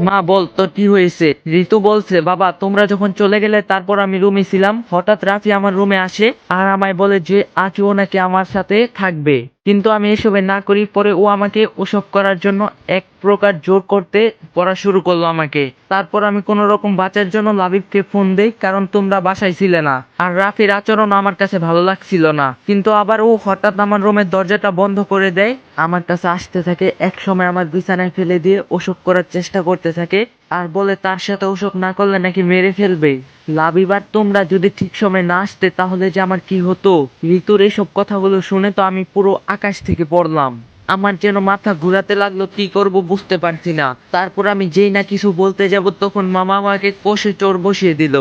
মা বল, তোর কি হয়েছে? ঋতু বলছে, বাবা, তোমরা যখন চলে গেলে তারপর আমি রুমে ছিলাম। হঠাৎ রাফি আমার রুমে আসে আর আমায় বলে যে, আজও নাকি আমার সাথে থাকবে। কিন্তু আমি এসবে না করি, পরে ও আমাকে ওসব করার জন্য এক প্রকার জোর করতে পড়া শুরু করল আমাকে। তারপর আমি কোনো রকম বাঁচার জন্য লাবিবকে ফোন দেই, কারণ তোমরা বাসায় ছিলে না। আর রাফির আচরণ আমার কাছে ভালো লাগছিল না। কিন্তু আবার ও হঠাৎ আমার রুমের দরজাটা বন্ধ করে দেয়, আমার কাছে আসতে থাকে এক সময় আমার বিছানায় ফেলে দিয়ে ওসব করার চেষ্টা করতে থাকে। আর বলে তার সাথে ওসব না করলে নাকি মেরে ফেলবে। লাভিবার তোমরা যদি ঠিক সময় না আসতে, তাহলে যে আমার কি হতো? ঋতুর এসব কথাগুলো শুনে তো আমি পুরো আকাশ থেকে পড়লাম। আমার যেন মাথা ঘুরাতে লাগল, কি করব বুঝতে পারছি না। তারপর আমি যেই না কিছু বলতে যাব, তখন মামা আমাকে কষে চোর বসিয়ে দিল।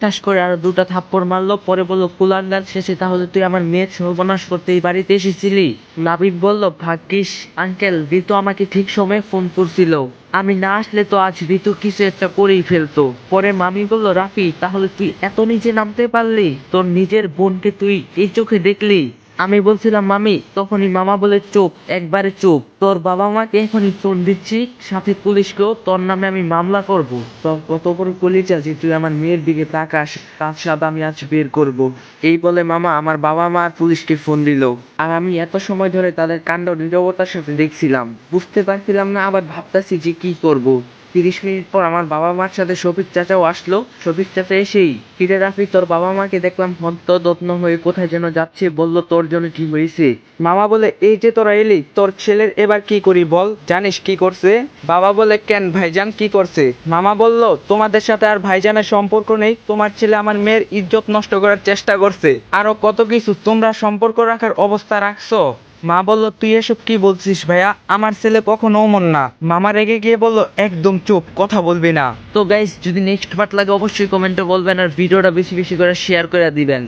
ঠাস করে আরও দুটা থাপ্পড় মারলো, পরে বলল কুলাঙ্গার শেষে, তাহলে তুই আমার মেয়ের সর্বনাশ করতে এই বাড়িতে এসেছিলি? নাবিব বলল, ভাগ্যিস, আঙ্কেল, ঋতু আমাকে ঠিক সময়ে ফোন করছিল। আমি না আসলে তো আজ ঋতু কিছু একটা করেই ফেলতো। পরে মামি বলল, রাফি, তাহলে তুই এত নিচে নামতে পারলি? তোর নিজের বোনকে তুই এই চোখে দেখলি? আমি বলছিলাম, মামি, তখনই মামা বলে, চুপ, একবারে চুপ। তোর বাবা মাকে এখনই ফোন দিচ্ছি, সাথে পুলিশকেও তোর নামে আমি মামলা করব। তোর কত পুলিশ আছে তুই আমার মেয়ের দিকে তাকাস, তার সাথে আমি আজ বের করব। এই বলে মামা আমার বাবা মা আর পুলিশকে ফোন দিল। আর আমি এত সময় ধরে তাদের কাণ্ড নিরবতার সাথে দেখছিলাম। বুঝতে পারছিলাম না, আবার ভাবতাছি যে কি করব। তিরিশ মিনিট পর আমার বাবা মার সাথে শফিক চাচাও আসলো। শফিক চাচা এসেই ফিরে রাফি তোর বাবা মাকে দেখলাম হন্ত দত্ন হয়ে কোথায় যেন যাচ্ছে, বলল, তোর জন্য কি হয়েছে? মামা বলে, এই যে তোরা এলি, তোর ছেলের এবার কি করি বল? জানিস কি করছে? বাবা বলে, কেন ভাইজান, কি করছে? মামা বলল, তোমাদের সাথে আর ভাইজানের সম্পর্ক নেই, তোমার ছেলে আমার মেয়ের ইজ্জত নষ্ট করার চেষ্টা করছে। আরও কত কিছু তোমরা সম্পর্ক রাখার অবস্থা রাখছো? মা বলল, তুই এসব কি বলছিস ভাইয়া? আমার ছেলে কখনো অমন না। মামা রেগে গিয়ে বলল, একদম চুপ, কথা বলবি না। তো গাইস যদি নেক্সট পার্ট লাগে, অবশ্যই কমেন্টে বলবেন আর ভিডিওটা বেশি বেশি করে শেয়ার করে দিবেন।